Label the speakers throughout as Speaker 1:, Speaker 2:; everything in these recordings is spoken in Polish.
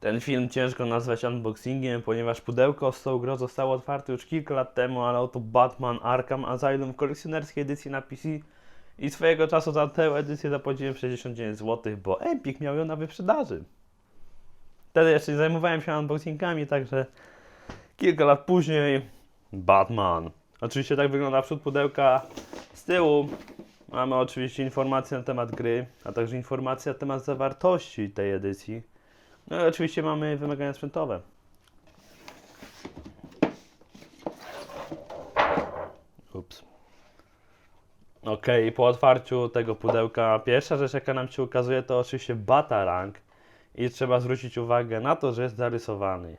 Speaker 1: Ten film ciężko nazwać unboxingiem, ponieważ pudełko z tą grą zostało otwarte już kilka lat temu, ale oto Batman Arkham Asylum w kolekcjonerskiej edycji na PC i swojego czasu za tę edycję zapłaciłem 69 zł, bo Epic miał ją na wyprzedaży. Wtedy jeszcze nie zajmowałem się unboxingami, także kilka lat później Batman. Oczywiście tak wygląda przód pudełka. Z tyłu mamy oczywiście informacje na temat gry, a także informacje na temat zawartości tej edycji. No oczywiście mamy wymagania sprzętowe. Ups. Ok, po otwarciu tego pudełka pierwsza rzecz jaka nam się ukazuje to oczywiście Batarang i trzeba zwrócić uwagę na to, że jest zarysowany.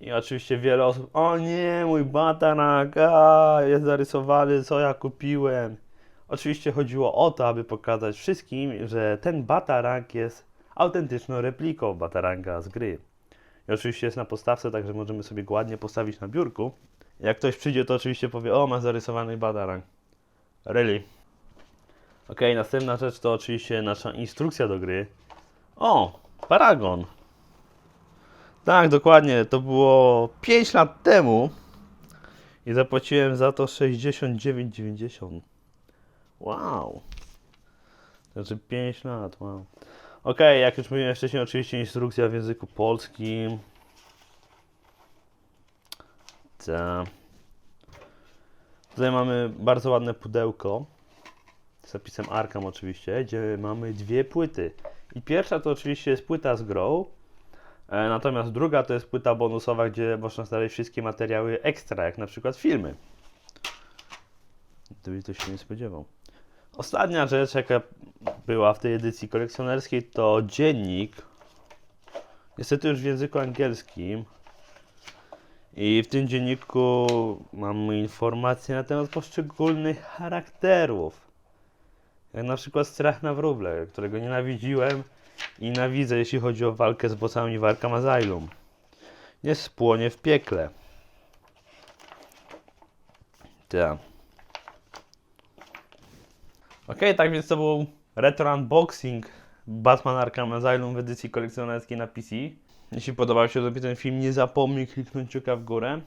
Speaker 1: I oczywiście wiele osób, o nie, mój Batarang, a, jest zarysowany, co ja kupiłem. Oczywiście chodziło o to, aby pokazać wszystkim, że ten Batarang jest autentyczną repliką Bataranga z gry. I oczywiście jest na postawce, także możemy sobie ładnie postawić na biurku. Jak ktoś przyjdzie, to oczywiście powie, o, ma zarysowany Batarang. Really? Ok, następna rzecz to oczywiście nasza instrukcja do gry. O, Paragon. Tak, dokładnie, to było 5 lat temu i zapłaciłem za to 69,90. Wow. Znaczy 5 lat, wow. Ok, jak już mówiłem wcześniej, oczywiście instrukcja w języku polskim. Ta. Tutaj mamy bardzo ładne pudełko z zapisem Arkham oczywiście, gdzie mamy dwie płyty. I pierwsza to oczywiście jest płyta z grą, e, natomiast druga to jest płyta bonusowa, gdzie można znaleźć wszystkie materiały ekstra, jak na przykład filmy. Gdyby ktoś się nie spodziewał. Ostatnia rzecz, jaka była w tej edycji kolekcjonerskiej, to dziennik. Niestety już w języku angielskim. I w tym dzienniku mamy informacje na temat poszczególnych charakterów. Jak na przykład strach na wróble, którego nienawidziłem i nienawidzę, jeśli chodzi o walkę z bossami w Arkham Asylum. Nie spłonie w piekle. Tak. Ok, tak więc to był retro unboxing Batman Arkham Asylum w edycji kolekcjonerskiej na PC. Jeśli podobał się Tobie ten film, nie zapomnij kliknąć kciuka w górę,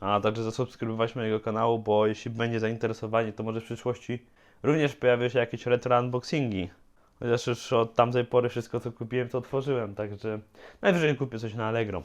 Speaker 1: a także zasubskrybować mojego kanału, bo jeśli będzie zainteresowanie, to może w przyszłości również pojawią się jakieś retro unboxingi. Chociaż już od tamtej pory wszystko co kupiłem to otworzyłem, także najwyżej kupię coś na Allegro.